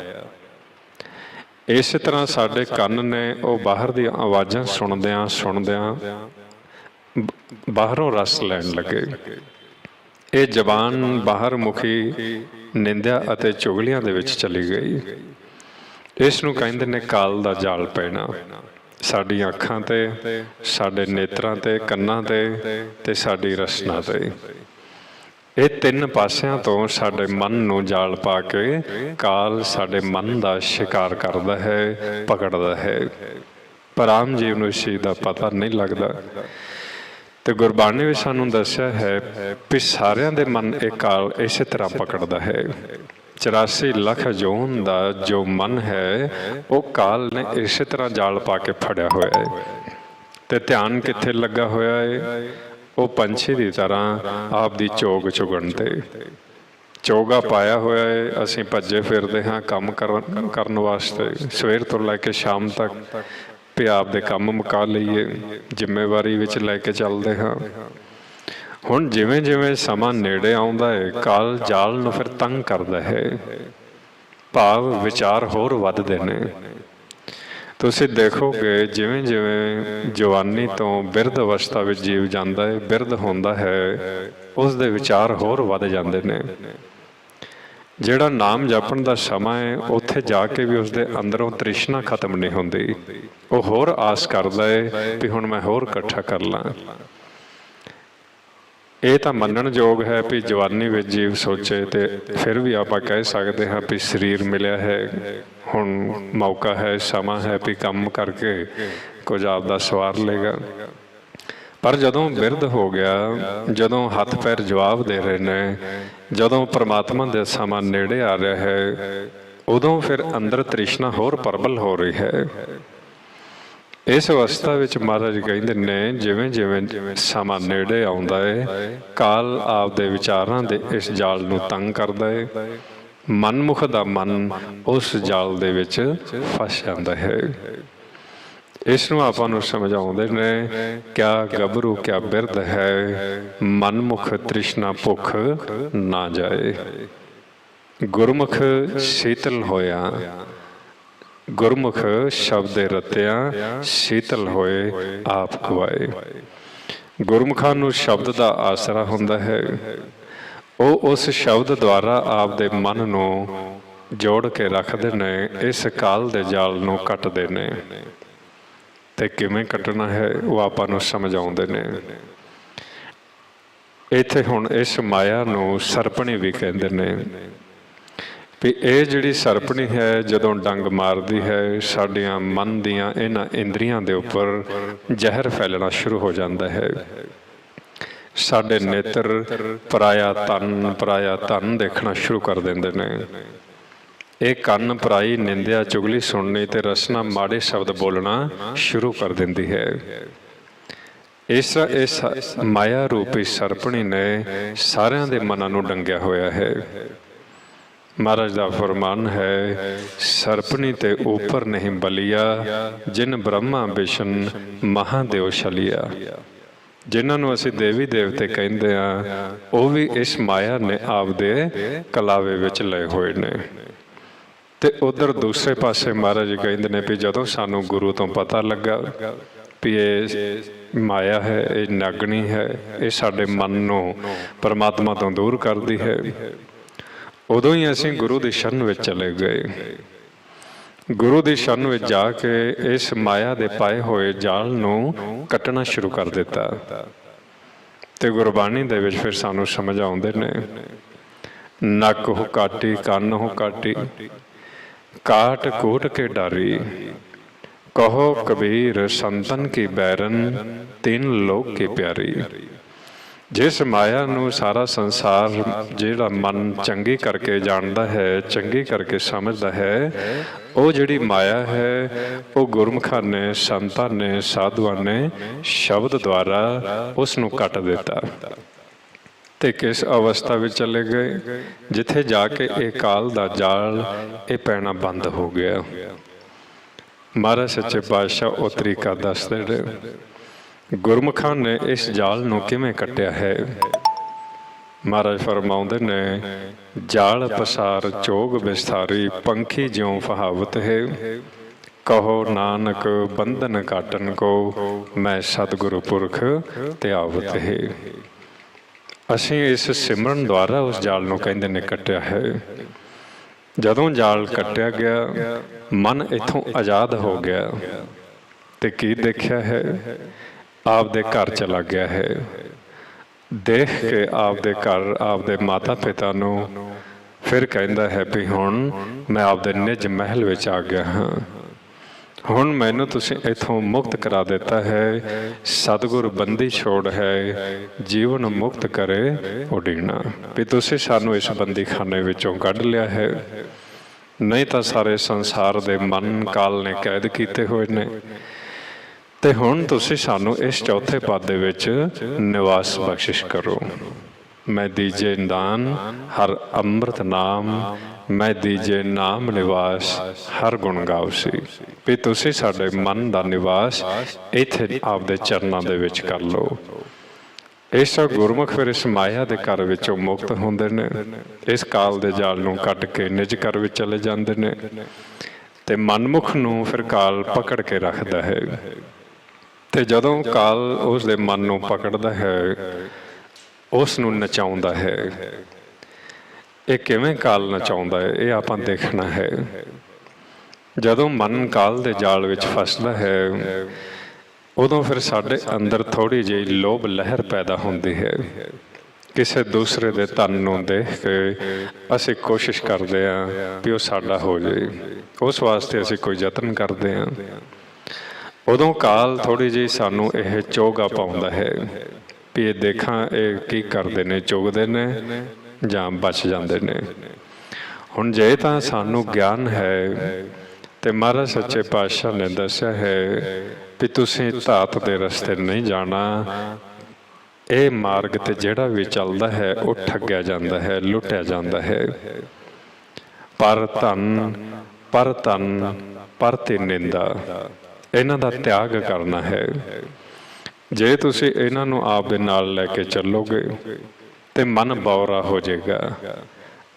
ਇਸੇ ਤਰ੍ਹਾਂ ਸਾਡੇ ਕੰਨ ਨੇ ਉਹ ਬਾਹਰ ਦੀਆਂ ਆਵਾਜ਼ਾਂ ਸੁਣਦਿਆਂ ਸੁਣਦਿਆਂ ਬਾਹਰੋਂ ਰਸ ਲੈਣ ਲੱਗੇ। ਇਹ ਜ਼ਬਾਨ ਬਾਹਰ ਮੁਖੀ ਨਿੰਦਿਆ ਅਤੇ ਚੁਗਲੀਆਂ ਦੇ ਵਿੱਚ ਚਲੀ ਗਈ। ਇਸ ਨੂੰ ਕਹਿੰਦੇ ਨੇ ਕਾਲ ਦਾ ਜਾਲ ਪੈਣਾ। ਸਾਡੀਆਂ ਅੱਖਾਂ ਤੇ, ਸਾਡੇ ਨੇਤਰਾਂ ਤੇ, ਕੰਨਾਂ ਤੇ ਤੇ ਸਾਡੀ ਰਸਨਾ ਤੇ। ਇਹ ਤਿੰਨ ਪਾਸਿਆਂ ਤੋਂ ਸਾਡੇ ਮਨ ਨੂੰ ਜਾਲ ਪਾ ਕੇ ਕਾਲ ਸਾਡੇ ਮਨ ਦਾ ਸ਼ਿਕਾਰ ਕਰਦਾ ਹੈ, ਪਕੜਦਾ ਹੈ। ਪਰ ਆਮ ਜੀਵ ਨੂੰ ਇਸ ਚੀਜ਼ ਦਾ ਪਤਾ ਨਹੀਂ ਲੱਗਦਾ। ਤੇ ਗੁਰਬਾਣੀ ਵਿੱਚ ਸਾਨੂੰ ਦੱਸਿਆ ਹੈ ਕਿ ਸਾਰਿਆਂ ਦੇ ਮਨ ਇਹ ਕਾਲ ਇਸੇ ਤਰ੍ਹਾਂ ਪਕੜਦਾ ਹੈ। 84 ਲੱਖ ਜੋਨ ਦਾ ਜੋ ਮਨ ਹੈ, ਉਹ ਕਾਲ ਨੇ ਇਸੇ ਤਰ੍ਹਾਂ ਜਾਲ ਪਾ ਕੇ ਫੜਿਆ ਹੋਇਆ ਹੈ। ਤੇ ਧਿਆਨ ਕਿੱਥੇ ਲੱਗਾ ਹੋਇਆ ਹੈ? ਉਹ ਪੰਛੀ ਦੀ ਤਰ੍ਹਾਂ ਆਪ ਦੀ ਚੋਗ ਚੁਗਣ ਤੇ। ਚੋਗਾ ਪਾਇਆ ਹੋਇਆ ਹੈ ਅਸੀਂ ਭੱਜੇ ਫਿਰਦੇ ਹਾਂ ਕੰਮ ਕਰਨ ਕਰਨ ਵਾਸਤੇ। ਸਵੇਰ ਤੋਂ ਲੈ ਕੇ ਸ਼ਾਮ ਤੱਕ ਵੀ ਆਪ ਦੇ ਕੰਮ ਮੁਕਾ ਲਈਏ, ਜ਼ਿੰਮੇਵਾਰੀ ਵਿੱਚ ਲੈ ਕੇ ਚੱਲਦੇ ਹਾਂ। ਹੁਣ ਜਿਵੇਂ ਜਿਵੇਂ ਸਮਾਂ ਨੇੜੇ ਆਉਂਦਾ ਹੈ ਕਾਲ ਜਾਲ ਨੂੰ ਫਿਰ ਤੰਗ ਕਰਦਾ ਹੈ। ਭਾਵ ਵਿਚਾਰ ਹੋਰ ਵੱਧਦੇ ਨੇ। ਤੁਸੀਂ ਦੇਖੋਗੇ ਜਿਵੇਂ ਜਿਵੇਂ ਜਵਾਨੀ ਤੋਂ ਬਿਰਧ ਅਵਸਥਾ ਵਿੱਚ ਜੀਵ ਜਾਂਦਾ ਹੈ, ਬਿਰਧ ਹੁੰਦਾ ਹੈ, ਉਸ ਦੇ ਵਿਚਾਰ ਹੋਰ ਵੱਧ ਜਾਂਦੇ ਨੇ। ਜਿਹੜਾ ਨਾਮ ਜਪਣ ਦਾ ਸਮਾਂ ਹੈ, ਉੱਥੇ ਜਾ ਕੇ ਵੀ ਉਸ ਦੇ ਅੰਦਰੋਂ ਤ੍ਰਿਸ਼ਨਾ ਖਤਮ ਨਹੀਂ ਹੁੰਦੀ। ਉਹ ਹੋਰ ਆਸ ਕਰਦਾ ਹੈ ਵੀ ਹੁਣ ਮੈਂ ਹੋਰ ਇਕੱਠਾ ਕਰ ਲਾਂ। ਇਹ ਤਾਂ ਮੰਨਣ ਯੋਗ ਹੈ ਵੀ ਜਵਾਨੀ ਵਿੱਚ ਜੀਵ ਸੋਚੇ ਤੇ ਫਿਰ ਵੀ ਆਪਾਂ ਕਹਿ ਸਕਦੇ ਹਾਂ ਵੀ ਸਰੀਰ ਮਿਲਿਆ ਹੈ। ਹੁਣ ਮੌਕਾ ਹੈ, ਸਮਾਂ ਹੈ ਵੀ ਕੰਮ ਕਰਕੇ ਕੁਝ ਆਪ ਦਾ ਸਵਾਰ ਲੇਗਾ ਪਰ ਜਦੋਂ ਬਿਰਧ ਹੋ ਗਿਆ, ਜਦੋਂ ਹੱਥ ਪੈਰ ਜਵਾਬ ਦੇ ਰਹੇ ਨੇ, ਜਦੋਂ ਪ੍ਰਮਾਤਮਾ ਦੇ ਸਮਾਂ ਨੇੜੇ ਆ ਰਿਹਾ ਹੈ, ਉਦੋਂ ਫਿਰ ਅੰਦਰ ਤ੍ਰਿਸ਼ਨਾ ਹੋਰ ਪ੍ਰਬਲ ਹੋ ਰਹੀ ਹੈ। ਇਸ ਅਵਸਥਾ ਵਿੱਚ ਮਹਾਰਾਜ ਕਹਿੰਦੇ ਨੇ, ਜਿਵੇਂ ਜਿਵੇਂ ਸਮਾਂ ਨੇੜੇ ਆਉਂਦਾ ਹੈ ਕਾਲ ਆਪ ਵਿਚਾਰਾਂ ਦੇ ਇਸ ਜਾਲ ਨੂੰ ਤੰਗ ਕਰਦਾ ਹੈ ਮਨਮੁਖ ਦਾ ਮਨ ਉਸ ਜਾਲ ਦੇ ਵਿੱਚ ਫਸ ਜਾਂਦਾ ਹੈ। ਇਸ ਨੂੰ ਆਪਾਂ ਨੂੰ ਸਮਝਾਉਂਦੇ ਨੇ, ਕਿਆ ਗੱਭਰੂ, ਕਿਆ ਬਿਰਧ ਹੈ, ਮਨਮੁਖ ਤ੍ਰਿਸ਼ਨਾ ਭੁਖ ਨਾ ਜਾਏ। ਗੁਰਮੁਖ ਸ਼ੀਤਲ ਹੋਇਆ। ਗੁਰਮੁਖ ਸ਼ਬਦ ਰਤਿਆ ਸ਼ੀਤਲ ਹੋਏ ਆਪ ਖਵਾਏ। ਗੁਰਮੁਖਾਂ ਨੂੰ ਸ਼ਬਦ ਦਾ ਆਸਰਾ ਹੁੰਦਾ ਹੈ। ਉਹ ਉਸ ਸ਼ਬਦ ਦੁਆਰਾ ਆਪ ਦੇ ਮਨ ਨੂੰ ਜੋੜ ਕੇ ਰੱਖਦੇ ਨੇ ਇਸ ਕਾਲ ਦੇ ਜਾਲ ਨੂੰ ਕੱਟਦੇ ਨੇ। ਤੇ ਕਿਵੇਂ ਕੱਟਣਾ ਹੈ ਉਹ ਆਪਾਂ ਨੂੰ ਸਮਝਾਉਂਦੇ ਨੇ। ਇੱਥੇ ਹੁਣ ਇਸ ਮਾਇਆ ਨੂੰ ਸਰਪਣੀ ਵੀ ਕਹਿੰਦੇ ਨੇ। ਵੀ ਇਹ ਜਿਹੜੀ ਸਰਪਣੀ ਹੈ, ਜਦੋਂ ਡੰਗ ਮਾਰਦੀ ਹੈ, ਸਾਡੀਆਂ ਮਨ ਦੀਆਂ ਇਹਨਾਂ ਇੰਦਰੀਆਂ ਦੇ ਉੱਪਰ ਜ਼ਹਿਰ ਫੈਲਣਾ ਸ਼ੁਰੂ ਹੋ ਜਾਂਦਾ ਹੈ। ਸਾਡੇ ਨੇਤਰ ਪਰਾਇਆ ਤਨ ਪਰਾਇਆ ਤਨ ਦੇਖਣਾ ਸ਼ੁਰੂ ਕਰ ਦਿੰਦੇ ਨੇ। ਇਹ ਕੰਨ ਪਰਾਈ ਨਿੰਦਿਆ ਚੁਗਲੀ ਸੁਣਨੀ ਤੇ ਰਸਨਾ ਮਾੜੇ ਸ਼ਬਦ ਬੋਲਣਾ ਸ਼ੁਰੂ ਕਰ ਦਿੰਦੀ ਹੈ। ਇਸ ਇਸ ਮਾਇਆ ਰੂਪੀ ਸਰਪਣੀ ਨੇ ਸਾਰਿਆਂ ਦੇ ਮਨਾਂ ਨੂੰ ਡੰਗਿਆ ਹੋਇਆ ਹੈ। ਮਹਾਰਾਜ ਦਾ ਫਰਮਾਨ ਹੈ, ਸਰਪਣੀ ਤੇ ਉਪਰ ਨਹੀਂ ਬਲੀਆ, ਜਿਨ ਬ੍ਰਹਮਾ ਵਿਸ਼ਨ ਮਹਾਦੇਵ ਛਲਿਆ। ਜਿਨ੍ਹਾਂ ਨੂੰ ਅਸੀਂ ਦੇਵੀ ਦੇਵਤੇ ਕਹਿੰਦੇ ਆ ਉਹ ਵੀ ਇਸ ਮਾਇਆ ਨੇ ਆਪਦੇ ਕਲਾਵੇ ਵਿੱਚ ਲਏ ਹੋਏ ਨੇ। ਤੇ ਉਧਰ ਦੂਸਰੇ ਪਾਸੇ ਮਹਾਰਾਜ ਕਹਿੰਦੇ ਨੇ ਵੀ ਜਦੋਂ ਸਾਨੂੰ ਗੁਰੂ ਤੋਂ ਪਤਾ ਲੱਗਾ ਵੀ ਇਹ ਮਾਇਆ ਹੈ, ਇਹ ਨਾਗਣੀ ਹੈ, ਇਹ ਸਾਡੇ ਮਨ ਨੂੰ ਪਰਮਾਤਮਾ ਤੋਂ ਦੂਰ ਕਰਦੀ ਹੈ ਉਦੋਂ ਹੀ ਅਸੀਂ ਗੁਰੂ ਦੀ ਸ਼ਰਨ ਵਿੱਚ ਚਲੇ ਗਏ। ਗੁਰੂ ਦੀ ਸ਼ਰਨ ਵਿੱਚ ਜਾ ਕੇ ਇਸ ਮਾਇਆ ਦੇ ਪਾਏ ਹੋਏ ਜਾਲ ਨੂੰ ਕੱਟਣਾ ਸ਼ੁਰੂ ਕਰ ਦਿੱਤਾ। ਤੇ ਗੁਰਬਾਣੀ ਦੇ ਵਿੱਚ ਫਿਰ ਸਾਨੂੰ ਸਮਝ ਆਉਂਦੇ ਨੇ ਨੱਕ ਹੋ ਕਾਟੀ ਕੰਨ ਹੋ ਕਾਟੀ ਕਾਟ। ਕੋਟ ਕੇ ਡਾਰੀ। ਕਹੋ ਕਬੀਰ ਸੰਤਨ ਕੀ ਬੈਰਨ ਤਿੰਨ ਲੋਕ ਕੀ ਪਿਆਰੀ। ਜਿਸ ਮਾਇਆ ਨੂੰ ਸਾਰਾ ਸੰਸਾਰ ਜਿਹੜਾ ਮਨ ਚੰਗੀ ਕਰਕੇ ਜਾਣਦਾ ਹੈ ਚੰਗੀ ਕਰਕੇ ਸਮਝਦਾ ਹੈ ਉਹ ਜਿਹੜੀ ਮਾਇਆ ਹੈ ਉਹ ਗੁਰਮੁਖਾਂ ਨੇ ਸੰਤਾਂ ਨੇ ਸਾਧੂਆਂ ਨੇ ਸ਼ਬਦ ਦੁਆਰਾ ਉਸ ਨੂੰ ਕੱਟ ਦਿੱਤਾ। ਤੇ ਕਿਸ ਅਵਸਥਾ ਵਿੱਚ ਚਲੇ ਗਏ? ਜਿੱਥੇ ਜਾ ਕੇ ਇਹ ਕਾਲ ਦਾ ਜਾਲ ਇਹ ਪੈਣਾ ਬੰਦ ਹੋ ਗਿਆ। ਮਹਾਰਾਜ ਸੱਚੇ ਪਾਤਸ਼ਾਹ ਉਹ ਤਰੀਕਾ ਦੱਸਦੇ ਨੇ ਗੁਰਮੁਖਾਂ ਨੇ ਇਸ ਜਾਲ ਨੂੰ ਕਿਵੇਂ ਕੱਟਿਆ ਹੈ? ਮਹਾਰਾਜ ਫਰਮਾਉਂਦੇ ਨੇ, ਜਾਲ ਪਸਾਰ ਚੋਗ ਵਿਸਥਾਰੀ ਪੰਖੀ ਜਿਉ ਫਹਾਵਤ ਹੈ। ਕਹੋ ਨਾਨਕ, ਬੰਧਨ ਕਾਟਨ ਕੋ, ਮੈਂ ਸਤਿਗੁਰੂ ਪੁਰਖ ਧਿਆਵਤ ਹੈ। ਅਸੀਂ ਇਸ ਸਿਮਰਨ ਦੁਆਰਾ ਉਸ ਜਾਲ ਨੂੰ ਕਹਿੰਦੇ ਨੇ ਕੱਟਿਆ ਹੈ। ਜਦੋਂ ਜਾਲ ਕੱਟਿਆ ਗਿਆ, ਮਨ ਇਥੋਂ ਆਜ਼ਾਦ ਹੋ ਗਿਆ ਤੇ ਕੀ ਦੇਖਿਆ ਹੈ? ਆਪਦੇ ਘਰ ਚਲਾ ਗਿਆ ਹੈ। ਦੇਖ ਕੇ ਆਪਦੇ ਘਰ ਆਪਦੇ ਮਾਤਾ ਪਿਤਾ ਨੂੰ ਫਿਰ ਕਹਿੰਦਾ ਹੈ ਵੀ ਹੁਣ ਮੈਂ ਆਪਦੇ ਨਿਜ ਮਹਿਲ ਵਿੱਚ ਆ ਗਿਆ ਹਾਂ। ਹੁਣ ਮੈਨੂੰ ਤੁਸੀਂ ਇਥੋਂ ਮੁਕਤ ਕਰਾ ਦਿੱਤਾ ਹੈ। ਸਤਿਗੁਰ ਬੰਦੀ ਛੋੜ ਹੈ। ਜੀਵਨ ਮੁਕਤ ਕਰੇ ਉਡੀਣਾ ਵੀ ਤੁਸੀਂ ਸਾਨੂੰ ਇਸ ਬੰਦੀਖਾਨੇ ਵਿੱਚੋਂ ਕੱਢ ਲਿਆ ਹੈ। ਨਹੀਂ ਤਾਂ ਸਾਰੇ ਸੰਸਾਰ ਦੇ ਮਨ ਕਾਲ ਨੇ ਕੈਦ ਕੀਤੇ ਹੋਏ ਨੇ। ਤੇ ਹੁਣ ਤੁਸੀਂ ਸਾਨੂੰ ਇਸ ਚੌਥੇ ਪਦ ਦੇ ਵਿੱਚ ਨਿਵਾਸ ਬਖਸ਼ਿਸ਼ ਕਰੋ। ਮੈਂ ਦੀਜੇ ਦਾਨ ਹਰ ਅੰਮ੍ਰਿਤ ਨਾਮ, ਮੈਂ ਦੀਜੇ ਨਾਮ ਨਿਵਾਸ, ਹਰ ਗੁਣ ਗਾਵਸੀ ਵੀ ਤੁਸੀਂ ਸਾਡੇ ਮਨ ਦਾ ਨਿਵਾਸ ਇੱਥੇ ਆਪਦੇ ਚਰਨਾਂ ਦੇ ਵਿੱਚ ਕਰ ਲਓ। ਇਸ ਗੁਰਮੁਖ ਫਿਰ ਇਸ ਮਾਇਆ ਦੇ ਘਰ ਵਿੱਚੋਂ ਮੁਕਤ ਹੁੰਦੇ ਨੇ। ਇਸ ਕਾਲ ਦੇ ਜਾਲ ਨੂੰ ਕੱਟ ਕੇ ਨਿਜ ਘਰ ਵਿੱਚ ਚਲੇ ਜਾਂਦੇ ਨੇ। ਤੇ ਮਨਮੁਖ ਨੂੰ ਫਿਰ ਕਾਲ ਪਕੜ ਕੇ ਰੱਖਦਾ ਹੈ। ਤੇ ਜਦੋਂ ਕਾਲ ਉਸ ਦੇ ਮਨ ਨੂੰ ਪਕੜਦਾ ਹੈ ਉਸ ਨੂੰ ਨਚਾਉਂਦਾ ਹੈ। ਇਹ ਕਿਵੇਂ ਕਾਲ ਨਚਾਉਂਦਾ ਹੈ ਇਹ ਆਪਾਂ ਦੇਖਣਾ ਹੈ। ਜਦੋਂ ਮਨ ਕਾਲ ਦੇ ਜਾਲ ਵਿੱਚ ਫਸਦਾ ਹੈ ਉਦੋਂ ਫਿਰ ਸਾਡੇ ਅੰਦਰ ਥੋੜੀ ਜਿਹੀ ਲੋਭ ਲਹਿਰ ਪੈਦਾ ਹੁੰਦੀ ਹੈ। ਕਿਸੇ ਦੂਸਰੇ ਦੇ ਤਨ ਨੂੰ ਦੇਖ ਕੇ ਅਸੀਂ ਕੋਸ਼ਿਸ਼ ਕਰਦੇ ਹਾਂ ਕਿ ਉਹ ਸਾਡਾ ਹੋ ਜਾਏ ਉਸ ਵਾਸਤੇ ਅਸੀਂ ਕੋਈ ਯਤਨ ਕਰਦੇ ਹਾਂ। ਉਦੋਂ ਕਾਲ ਥੋੜੀ ਜਿਹੀ ਸਾਨੂੰ ਇਹ ਚੋਗਾ ਪਾਉਂਦਾ ਹੈ ਵੀ ਇਹ ਦੇਖਾਂ ਇਹ ਕੀ ਕਰਦੇ ਨੇ, ਚੁਗਦੇ ਨੇ ਜਾਂ ਬਚ ਜਾਂਦੇ ਨੇ। ਹੁਣ ਜੇ ਤਾਂ ਸਾਨੂੰ ਗਿਆਨ ਹੈ ਤੇ ਮਹਾਰਾਜ ਸੱਚੇ ਪਾਤਸ਼ਾਹ ਨੇ ਦੱਸਿਆ ਹੈ ਵੀ ਤੁਸੀਂ ਧਾਤ ਦੇ ਰਸਤੇ ਨਹੀਂ ਜਾਣਾ। ਇਹ ਮਾਰਗ ਤੇ ਜਿਹੜਾ ਵੀ ਚੱਲਦਾ ਹੈ, ਉਹ ਠੱਗਿਆ ਜਾਂਦਾ ਹੈ, ਲੁੱਟਿਆ ਜਾਂਦਾ ਹੈ। ਪਰ ਧਨ ਪਰ ਧਨ, ਪਰ ਤੇ ਨਿੰਦਾ। ਇਹਨਾਂ ਦਾ ਤਿਆਗ ਕਰਨਾ ਹੈ। ਜੇ ਤੁਸੀਂ ਇਹਨਾਂ ਨੂੰ ਆਪ ਦੇ ਨਾਲ ਲੈ ਕੇ ਚੱਲੋਗੇ, ਤੇ ਮਨ ਬੌਰਾ ਹੋ ਜਾਏਗਾ।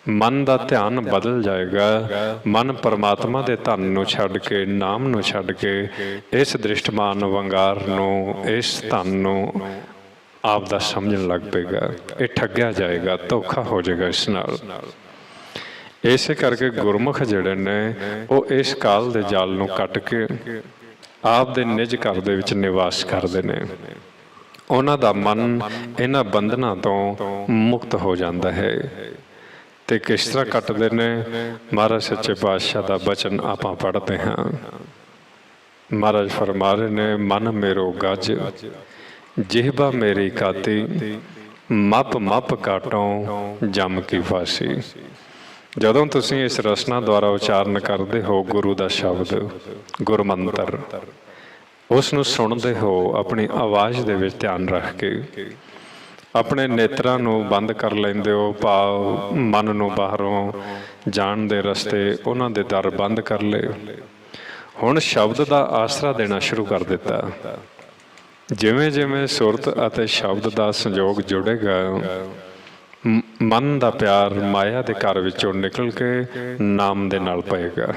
ਮਨ ਦਾ ਧਿਆਨ ਬਦਲ ਜਾਏਗਾ। ਮਨ ਪਰਮਾਤਮਾ ਦੇ ਧਨ ਨੂੰ ਛੱਡ ਕੇ, ਨਾਮ ਨੂੰ ਛੱਡ ਕੇ, ਇਸ ਦ੍ਰਿਸ਼ਟਮਾਨ ਵੰਗਾਰ ਨੂੰ, ਇਸ ਧਨ ਨੂੰ ਆਪ ਦਾ ਸਮਝਣ ਲੱਗ ਪਏਗਾ। ਇਹ ਠੱਗਿਆ ਜਾਏਗਾ, ਧੋਖਾ ਹੋ ਜਾਏਗਾ ਇਸ ਨਾਲ। ਇਸੇ ਕਰਕੇ ਗੁਰਮੁਖ ਜਿਹੜੇ ਨੇ, ਉਹ ਇਸ ਕਾਲ ਦੇ ਜਾਲ ਨੂੰ ਕੱਟ ਕੇ ਆਪ ਦੇ ਨਿਜ ਘਰ ਦੇ ਵਿੱਚ ਨਿਵਾਸ ਕਰਦੇ ਨੇ। ਉਹਨਾਂ ਦਾ ਮਨ ਇਹਨਾਂ ਬੰਧਨਾਂ ਤੋਂ ਮੁਕਤ ਹੋ ਜਾਂਦਾ ਹੈ। ਤੇ ਕਿਸ ਤਰ੍ਹਾਂ ਕੱਟਦੇ ਨੇ? ਮਹਾਰਾਜ ਸੱਚੇ ਪਾਤਸ਼ਾਹ ਦਾ ਬਚਨ ਆਪਾਂ ਪੜ੍ਹਦੇ ਹਾਂ। ਮਹਾਰਾਜ ਫਰਮਾ ਰਹੇ ਨੇ, ਮਨ ਮੇਰੋ ਗੱਜ, ਜਿਹਬਾ ਮੇਰੀ ਕਾਤੀ ਮੱਪ ਮੱਪ ਕਾਟੋਂ ਜਮ ਕੀ ਫਾਸੀ। ਜਦੋਂ ਤੁਸੀਂ ਇਸ ਰਸਨਾ ਦੁਆਰਾ ਉਚਾਰਨ ਕਰਦੇ ਹੋ ਗੁਰੂ ਦਾ ਸ਼ਬਦ, ਗੁਰਮੰਤਰ, ਉਸ ਨੂੰ ਸੁਣਦੇ ਹੋ, ਆਪਣੀ ਆਵਾਜ਼ ਦੇ ਵਿੱਚ ਧਿਆਨ ਰੱਖ ਕੇ। ਆਪਣੇ ਨੇਤਰਾਂ ਨੂੰ ਬੰਦ ਕਰ ਲੈਂਦੇ ਹੋ, ਭਾਵ ਮਨ ਨੂੰ ਬਾਹਰੋਂ ਜਾਣ ਦੇ ਰਸਤੇ ਉਹਨਾਂ ਦੇ ਦਰ ਬੰਦ ਕਰ ਲਏ। ਹੁਣ ਸ਼ਬਦ ਦਾ ਆਸਰਾ ਦੇਣਾ ਸ਼ੁਰੂ ਕਰ ਦਿੱਤਾ। ਜਿਵੇਂ ਜਿਵੇਂ ਸੁਰਤ ਅਤੇ ਸ਼ਬਦ ਦਾ ਸੰਯੋਗ ਜੁੜੇਗਾ ਮਨ ਦਾ ਪਿਆਰ ਮਾਇਆ ਦੇ ਘਰ ਵਿੱਚੋਂ ਨਿਕਲ ਕੇ ਨਾਮ ਦੇ ਨਾਲ ਪਏਗਾ।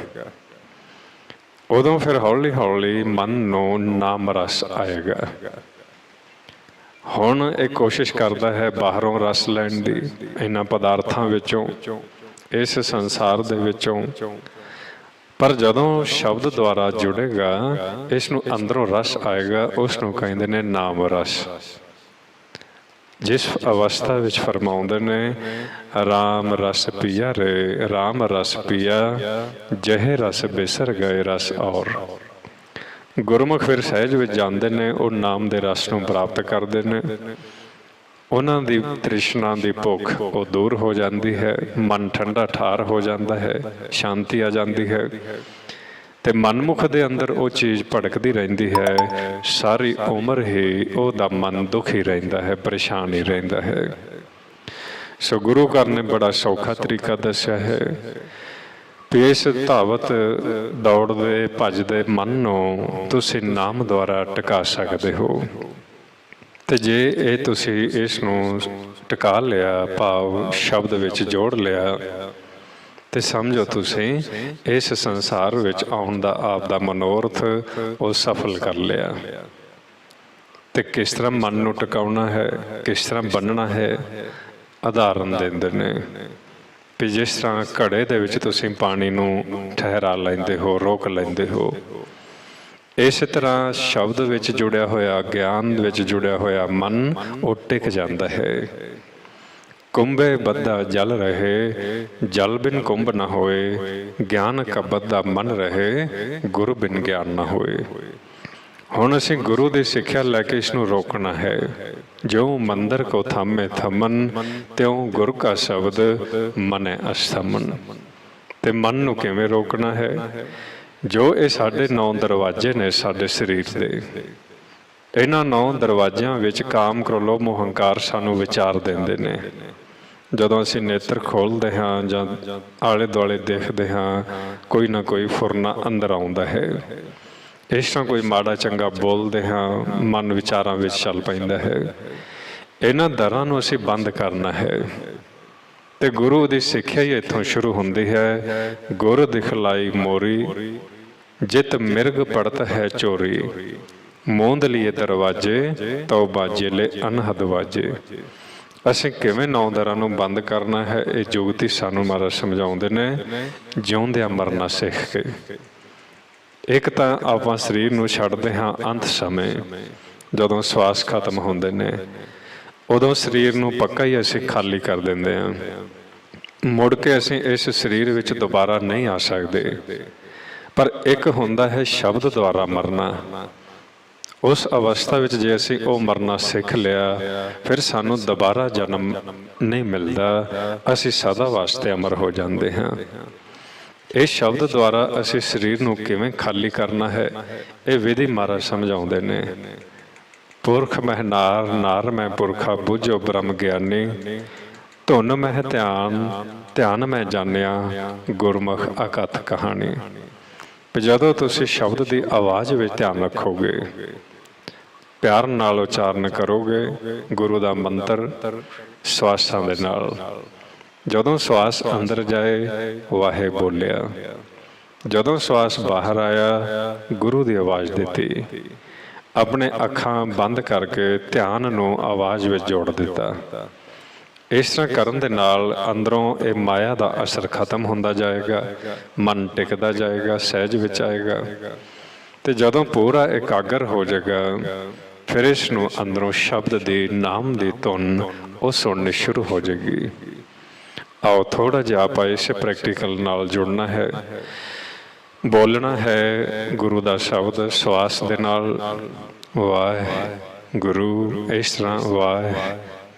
ਉਦੋਂ ਫਿਰ ਹੌਲੀ ਹੌਲੀ ਮਨ ਨੂੰ ਨਾਮ ਰਸ ਆਏਗਾ। ਹੁਣ ਇਹ ਕੋਸ਼ਿਸ਼ ਕਰਦਾ ਹੈ ਬਾਹਰੋਂ ਰਸ ਲੈਣ ਦੀ, ਇਹਨਾਂ ਪਦਾਰਥਾਂ ਵਿੱਚੋਂ, ਇਸ ਸੰਸਾਰ ਦੇ ਵਿੱਚੋਂ। ਪਰ ਜਦੋਂ ਸ਼ਬਦ ਦੁਆਰਾ ਜੁੜੇਗਾ, ਇਸ ਨੂੰ ਅੰਦਰੋਂ ਰਸ ਆਏਗਾ, ਉਸ ਨੂੰ ਕਹਿੰਦੇ ਨੇ ਨਾਮ ਰਸ ਜਿਸ ਅਵਸਥਾ ਵਿੱਚ ਫਰਮਾਉਂਦੇ ਨੇ, ਰਾਮ ਰਸ ਪੀਆ ਰੇ, ਰਾਮ ਰਸ ਪੀਆ, ਜਹ ਰਸ ਬਿਸਰ ਗਏ ਰਸ ਔਰ। ਗੁਰਮੁਖ ਫਿਰ ਸਹਿਜ ਵਿੱਚ ਜਾਂਦੇ ਨੇ, ਉਹ ਨਾਮ ਦੇ ਰਸ ਨੂੰ ਪ੍ਰਾਪਤ ਕਰਦੇ ਨੇ। ਉਹਨਾਂ ਦੀ ਤ੍ਰਿਸ਼ਨਾ ਦੀ ਭੁੱਖ, ਉਹ ਦੂਰ ਹੋ ਜਾਂਦੀ ਹੈ, ਮਨ ਠੰਡਾ ਠਾਰ ਹੋ ਜਾਂਦਾ ਹੈ, ਸ਼ਾਂਤੀ ਆ ਜਾਂਦੀ ਹੈ। ਤੇ ਮਨਮੁਖ ਦੇ ਅੰਦਰ ਉਹ ਚੀਜ਼ ਭੜਕਦੀ ਰਹਿੰਦੀ ਹੈ। ਸਾਰੀ ਉਮਰ ਹੀ ਉਹਦਾ ਮਨ ਦੁਖੀ ਰਹਿੰਦਾ ਹੈ, ਪਰੇਸ਼ਾਨ ਹੀ ਰਹਿੰਦਾ ਹੈ। ਸੋ ਗੁਰੂ ਘਰ ਨੇ ਬੜਾ ਸੌਖਾ ਤਰੀਕਾ ਦੱਸਿਆ ਹੈ। ਪੇਸ਼ ਧਾਵਤ ਦੌੜਦੇ, ਭੱਜਦੇ ਮਨ ਨੂੰ ਤੁਸੀਂ ਨਾਮ ਦੁਆਰਾ ਟਿਕਾ ਸਕਦੇ ਹੋ। ਤੇ ਜੇ ਇਹ ਤੁਸੀਂ ਇਸ ਨੂੰ ਟਿਕਾ ਲਿਆ, ਭਾਵ ਸ਼ਬਦ ਵਿੱਚ ਜੋੜ ਲਿਆ ਤੇ ਸਮਝੋ ਤੁਸੀਂ ਇਸ ਸੰਸਾਰ ਵਿੱਚ ਆਉਣ ਦਾ ਆਪ ਦਾ ਮਨੋਰਥ ਉਹ ਸਫਲ ਕਰ ਲਿਆ। ਤੇ ਕਿਸ ਤਰ੍ਹਾਂ ਮਨ ਨੂੰ ਟਿਕਾਉਣਾ ਹੈ ਕਿਸ ਤਰ੍ਹਾਂ ਬੰਨਣਾ ਹੈ ਆਧਾਰਨ ਦਿੰਦੇ ਨੇ। ਕਿ ਜਿਸ ਤਰ੍ਹਾਂ ਘੜੇ ਦੇ ਵਿੱਚ ਤੁਸੀਂ ਪਾਣੀ ਨੂੰ ਠਹਿਰਾ ਲੈਂਦੇ ਹੋ ਰੋਕ ਲੈਂਦੇ ਹੋ। ਇਸੇ ਤਰ੍ਹਾਂ ਸ਼ਬਦ ਵਿੱਚ ਜੁੜਿਆ ਹੋਇਆ ਗਿਆਨ ਵਿੱਚ ਜੁੜਿਆ ਹੋਇਆ ਮਨ ਉਹ ਟਿਕ ਜਾਂਦਾ ਹੈ। ਕੁੰਭੇ ਬੱਧਾ ਜਲ ਰਹੇ, ਜਲ ਬਿਨ ਕੁੰਭ ਨਾ ਹੋਏ, ਗਿਆਨ ਕਾ ਬੱਧਾ ਮਨ ਰਹੇ, ਗੁਰੂ ਬਿਨ ਗਿਆਨ ਨਾ ਹੋਏ। ਹੁਣ ਅਸੀਂ ਗੁਰੂ ਦੀ ਸਿੱਖਿਆ ਲੈ ਕੇ ਇਸ ਨੂੰ ਰੋਕਣਾ ਹੈ। ਜੋ ਮੰਦਰ ਕੋ ਥਾਮੇ ਥਮਨ, ਤਿਉ ਗੁਰ ਕਾ ਸ਼ਬਦ ਮਨੇ ਅਸਥਮਨ। ਤੇ ਮਨ ਨੂੰ ਕਿਵੇਂ ਰੋਕਣਾ ਹੈ? ਜੋ ਇਹ ਸਾਡੇ ਨੌ ਦਰਵਾਜ਼ੇ ਨੇ ਸਾਡੇ ਸਰੀਰ ਦੇ। ਇਹਨਾਂ ਨੌ ਦਰਵਾਜ਼ਿਆਂ ਵਿੱਚ ਕਾਮ ਕ੍ਰੋਲੋ ਮੋਹੰਕਾਰ ਸਾਨੂੰ ਵਿਚਾਰ ਦਿੰਦੇ ਨੇ। ਜਦੋਂ ਅਸੀਂ ਨੇਤਰ ਖੋਲਦੇ ਹਾਂ ਜਾਂ ਆਲੇ ਦੁਆਲੇ ਦੇਖਦੇ ਹਾਂ, ਕੋਈ ਨਾ ਕੋਈ ਫੁਰਨਾ ਅੰਦਰ ਆਉਂਦਾ ਹੈ। ਇਸ ਤਰ੍ਹਾਂ ਕੋਈ ਮਾੜਾ ਚੰਗਾ ਬੋਲਦੇ ਹਾਂ, ਮਨ ਵਿਚਾਰਾਂ ਵਿੱਚ ਚੱਲ ਪੈਂਦਾ ਹੈ। ਇਹਨਾਂ ਦਰਾਂ ਨੂੰ ਅਸੀਂ ਬੰਦ ਕਰਨਾ ਹੈ। ਤੇ ਗੁਰੂ ਦੀ ਸਿੱਖਿਆ ਹੀ ਇੱਥੋਂ ਸ਼ੁਰੂ ਹੁੰਦੀ ਹੈ। ਗੁਰ ਦਿਖਲਾਈ ਮੋਰੀ, ਜਿਤ ਮਿਰਗ ਪੜਤ ਹੈ ਚੋਰੀ। ਮੋਂਦ ਲਈ ਦਰਵਾਜੇ ਤੌਬਾ ਜਿਲੇ ਅਨਹਦ ਵਾਜੇ। ਅਸੀਂ ਕਿਵੇਂ ਨੌ ਦਰਾਂ ਨੂੰ ਬੰਦ ਕਰਨਾ ਹੈ? ਇਹ ਜੁਗਤੀ ਸਾਨੂੰ ਮਹਾਰਾਜ ਸਮਝਾਉਂਦੇ ਨੇ, ਜਿਉਂਦਿਆਂ ਮਰਨਾ ਸਿੱਖ ਕੇ। ਇੱਕ ਤਾਂ ਆਪਾਂ ਸਰੀਰ ਨੂੰ ਛੱਡਦੇ ਹਾਂ ਅੰਤ ਸਮੇਂ, ਜਦੋਂ ਸਵਾਸ ਖਤਮ ਹੁੰਦੇ ਨੇ। ਉਦੋਂ ਸਰੀਰ ਨੂੰ ਪੱਕਾ ਹੀ ਅਸੀਂ ਖਾਲੀ ਕਰ ਦਿੰਦੇ ਹਾਂ। ਮੁੜ ਕੇ ਅਸੀਂ ਇਸ ਸਰੀਰ ਵਿੱਚ ਦੁਬਾਰਾ ਨਹੀਂ ਆ ਸਕਦੇ। ਪਰ ਇੱਕ ਹੁੰਦਾ ਹੈ ਸ਼ਬਦ ਦੁਆਰਾ ਮਰਨਾ। ਉਸ ਅਵਸਥਾ ਵਿੱਚ ਜੇ ਅਸੀਂ ਉਹ ਮਰਨਾ ਸਿੱਖ ਲਿਆ, ਫਿਰ ਸਾਨੂੰ ਦੁਬਾਰਾ ਜਨਮ ਨਹੀਂ ਮਿਲਦਾ। ਅਸੀਂ ਸਦਾ ਵਾਸਤੇ ਅਮਰ ਹੋ ਜਾਂਦੇ ਹਾਂ। ਇਹ ਸ਼ਬਦ ਦੁਆਰਾ ਅਸੀਂ ਸਰੀਰ ਨੂੰ ਕਿਵੇਂ ਖਾਲੀ ਕਰਨਾ ਹੈ, ਇਹ ਵਿਧੀ ਮਹਾਰਾਜ ਸਮਝਾਉਂਦੇ ਨੇ। ਪੁਰਖ ਮਹਿ ਨਾਰ ਨਾਰ ਮੈਂ ਪੁਰਖਾ ਬੁਝੋ ਬ੍ਰਹਮ ਗਿਆਨੀ। ਧੁਨ ਮਹਿ ਧਿਆਨ ਧਿਆਨ ਮੈਂ ਜਾਣਿਆ, ਗੁਰਮੁਖ ਅਕਥ ਕਹਾਣੀ। ਜਦੋਂ ਤੁਸੀਂ ਸ਼ਬਦ ਦੀ ਆਵਾਜ਼ ਵਿੱਚ ਧਿਆਨ ਰੱਖੋਗੇ ਪਿਆਰ ਨਾਲ ਉਚਾਰਨ ਕਰੋਗੇ ਗੁਰੂ ਦਾ ਮੰਤਰ ਸਵਾਸਾਂ ਦੇ ਨਾਲ। ਜਦੋਂ ਸਵਾਸ ਅੰਦਰ ਜਾਏ, ਵਾਹੇ ਬੋਲਿਆ। ਜਦੋਂ ਸਵਾਸ ਬਾਹਰ ਆਇਆ, ਗੁਰੂ ਦੀ ਆਵਾਜ਼ ਦਿੱਤੀ। ਆਪਣੇ ਅੱਖਾਂ ਬੰਦ ਕਰਕੇ ਧਿਆਨ ਨੂੰ ਆਵਾਜ਼ ਵਿੱਚ ਜੋੜ ਦਿੱਤਾ। ਇਸ ਤਰ੍ਹਾਂ ਕਰਨ ਦੇ ਨਾਲ ਅੰਦਰੋਂ ਇਹ ਮਾਇਆ ਦਾ ਅਸਰ ਖਤਮ ਹੁੰਦਾ ਜਾਏਗਾ, ਮਨ ਟਿਕਦਾ ਜਾਏਗਾ, ਸਹਿਜ ਵਿੱਚ ਆਏਗਾ। ਤੇ ਜਦੋਂ ਪੂਰਾ ਇਕਾਗਰ ਹੋ ਜਾਏਗਾ ਫਿਰ ਇਸ ਨੂੰ ਅੰਦਰੋਂ ਸ਼ਬਦ ਦੀ ਨਾਮ ਦੀ ਧੁਨ ਉਹ ਸੁਣਨੀ ਸ਼ੁਰੂ ਹੋ ਜਾਏਗੀ। ਆਓ ਥੋੜਾ ਜਿਹਾ ਆਪਾਂ ਇਸ ਪ੍ਰੈਕਟੀਕਲ ਨਾਲ ਜੁੜਨਾ ਹੈ। ਬੋਲਣਾ ਹੈ ਗੁਰੂ ਦਾ ਸ਼ਬਦ, ਸਵਾਸ ਦੇ ਨਾਲ। ਵਾਹਿ ਗੁਰੂ, ਇਸ ਤਰ੍ਹਾਂ ਵਾਹ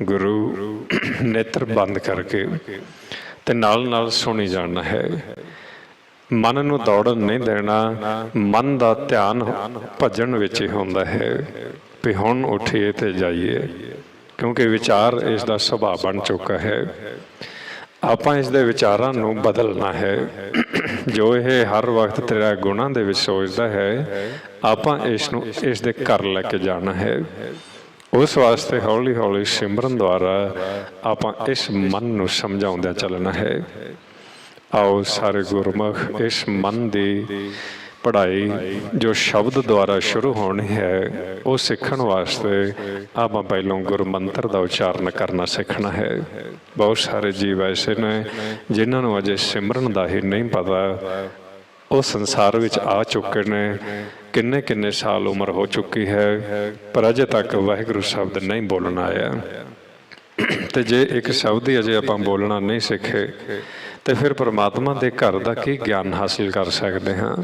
ਗੁਰੂ ਨੇਤਰ ਬੰਦ ਕਰਕੇ ਤੇ ਨਾਲ ਨਾਲ ਸੁਣੀ ਜਾਣਾ ਹੈ। ਮਨ ਨੂੰ ਦੌੜਨ ਨਹੀਂ ਦੇਣਾ, ਮਨ ਦਾ ਧਿਆਨ ਭਜਣ ਵਿੱਚ ਹੀ ਹੁੰਦਾ ਹੈ। ਵੀ ਹੁਣ ਉੱਠੀਏ ਤੇ ਜਾਈਏ, ਕਿਉਂਕਿ ਵਿਚਾਰ ਇਸ ਦਾ ਸੁਭਾਅ ਬਣ ਚੁੱਕਾ ਹੈ। ਆਪਾਂ ਇਸ ਦੇ ਵਿਚਾਰਾਂ ਨੂੰ ਬਦਲਣਾ ਹੈ। ਜੋ ਇਹ ਹਰ ਵਕਤ ਤੇਰਾ ਗੁਣਾਂ ਦੇ ਵਿੱਚ ਸੋਚਦਾ ਹੈ, ਆਪਾਂ ਇਸ ਨੂੰ ਇਸ ਦੇ ਘਰ ਲੈ ਕੇ ਜਾਣਾ ਹੈ। ਉਸ ਵਾਸਤੇ ਹੌਲੀ ਹੌਲੀ ਸਿਮਰਨ ਦੁਆਰਾ ਆਪਾਂ ਇਸ ਮਨ ਨੂੰ ਸਮਝਾਉਂਦਿਆਂ ਚੱਲਣਾ ਹੈ। ਆਓ ਸਾਰੇ ਗੁਰਮੁਖ, ਇਸ ਮਨ ਦੀ ਪੜ੍ਹਾਈ ਜੋ ਸ਼ਬਦ ਦੁਆਰਾ ਸ਼ੁਰੂ ਹੋਣੀ ਹੈ ਉਹ ਸਿੱਖਣ ਵਾਸਤੇ ਆਪਾਂ ਪਹਿਲਾਂ ਗੁਰੂ ਮੰਤਰ ਦਾ ਉਚਾਰਨ ਕਰਨਾ ਸਿੱਖਣਾ ਹੈ। ਬਹੁਤ ਸਾਰੇ ਜੀਵ ਐਸੇ ਨੇ ਜਿਨ੍ਹਾਂ ਨੂੰ ਅਜੇ ਸਿਮਰਨ ਦਾ ਹੀ ਨਹੀਂ ਪਤਾ। ਉਹ ਸੰਸਾਰ ਵਿੱਚ ਆ ਚੁੱਕੇ ਨੇ। ਕਿੰਨੇ ਕਿੰਨੇ ਸਾਲ ਉਮਰ ਹੋ ਚੁੱਕੀ ਹੈ ਪਰ ਅਜੇ ਤੱਕ ਵਾਹਿਗੁਰੂ ਸ਼ਬਦ ਨਹੀਂ ਬੋਲਣਾ ਆਇਆ। ਤੇ ਜੇ ਇੱਕ ਸ਼ਬਦ ਹੀ ਅਜੇ ਆਪਾਂ ਬੋਲਣਾ ਨਹੀਂ ਸਿੱਖੇ ਤੇ ਫਿਰ ਪ੍ਰਮਾਤਮਾ ਦੇ ਘਰ ਦਾ ਕੀ ਗਿਆਨ ਹਾਸਿਲ ਕਰ ਸਕਦੇ ਹਾਂ?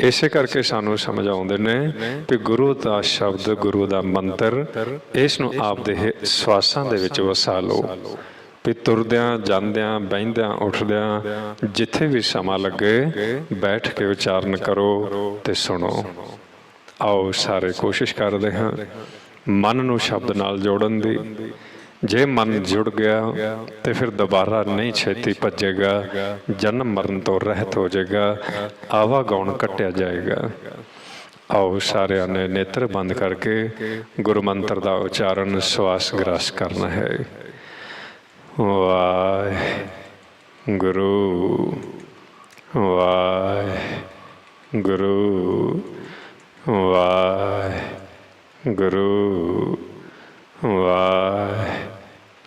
ਇਸੇ ਕਰਕੇ ਸਾਨੂੰ ਸਮਝ ਆਉਂਦੇ ਨੇ ਕਿ ਗੁਰੂ ਦਾ ਸ਼ਬਦ, ਗੁਰੂ ਦਾ ਮੰਤਰ ਇਸ ਨੂੰ ਆਪ ਦੇ ਸਵਾਸਾਂ ਦੇ ਵਿੱਚ ਵਸਾ ਲਓ। ਵੀ ਤੁਰਦਿਆਂ, ਜਾਂਦਿਆਂ, ਬਹਿੰਦਿਆਂ, ਉੱਠਦਿਆਂ, ਜਿੱਥੇ ਵੀ ਸਮਾਂ ਲੱਗੇ, ਬੈਠ ਕੇ ਉਚਾਰਨ ਕਰੋ ਤੇ ਸੁਣੋ। ਆਓ ਸਾਰੇ ਕੋਸ਼ਿਸ਼ ਕਰਦੇ ਹਾਂ। ਮਨ ਨੂੰ ਸ਼ਬਦ ਨਾਲ ਜੋੜਨ ਦੀ। ਜੇ ਮਨ ਜੁੜ ਗਿਆ ਤੇ ਫਿਰ ਦੁਬਾਰਾ ਨਹੀਂ ਛੇਤੀ ਭੱਜੇਗਾ, ਜਨਮ ਮਰਨ ਤੋਂ ਰਹਿਤ ਹੋ ਜਾਏਗਾ ਆਵਾਗੌਣ ਕੱਟਿਆ ਜਾਏਗਾ। ਆਓ ਸਾਰਿਆਂ ਨੇ ਨੇਤਰ ਬੰਦ ਕਰਕੇ ਗੁਰੂ ਮੰਤਰ ਦਾ ਉਚਾਰਨ ਸਵਾਸ ਗ੍ਰਾਸ ਕਰਨਾ ਹੈ। ਵਾਹਿ ਗੁਰੂ ਵਾਹਿ ਗੁਰੂ ਵਾਹਿ ਗੁਰੂ ਵਾਹਿ